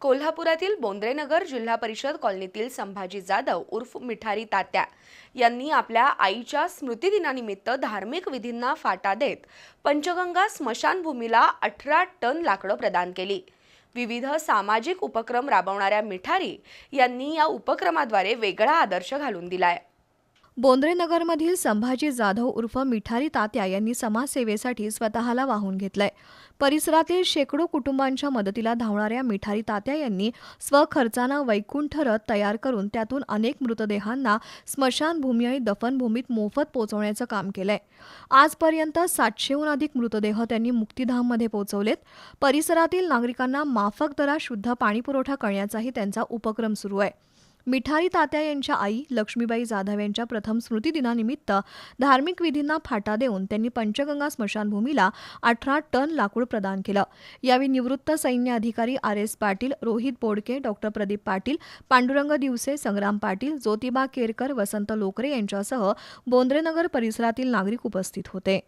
कोल्हापुरातील बोंद्रेनगर जिल्हा परिषद कॉलनीतील संभाजी जाधव उर्फ मिठारी तात्या यांनी आपल्या आईच्या स्मृतिदिनानिमित्त धार्मिक विधींना फाटा देत पंचगंगा स्मशानभूमीला अठरा टन लाकडं प्रदान केली. विविध सामाजिक उपक्रम राबवणाऱ्या मिठारी यांनी या उपक्रमाद्वारे वेगळा आदर्श घालून दिलाय. बोंद्रेनगरमधील संभाजी जाधव उर्फ मिठारी तात्या यांनी समाजसेवेसाठी स्वतःला वाहून घेतलंय. परिसरातील शेकडो कुटुंबांच्या मदतीला धावणाऱ्या मिठारी तात्या यांनी स्वखर्चानं वैकुंठ रथ तयार करून त्यातून अनेक मृतदेहांना स्मशानभूमी आणि दफनभूमीत मोफत पोहोचवण्याचं काम केलंय. आजपर्यंत सातशेहून अधिक मृतदेह त्यांनी मुक्तिधाममध्ये पोहोचवलेत. परिसरातील नागरिकांना माफक दरात शुद्ध पाणीपुरवठा करण्याचाही त्यांचा उपक्रम सुरू आहे. मिठारी तात्या यांच्या आई लक्ष्मीबाई जाधव यांच्या प्रथम स्मृतिदिनानिमित्त धार्मिक विधींना फाटा देऊन त्यांनी पंचगंगा स्मशानभूमीला अठरा टन लाकूड प्रदान केलं. यावेळी निवृत्त सैन्य अधिकारी R S Patil Rohit Bodke doctor Pradeep Patil Pandurang Divase Sangram Patil Jyotiba Kerkar Vasant Lokare यांच्यासह बोंद्रेनगर परिसरातील नागरिक उपस्थित होते.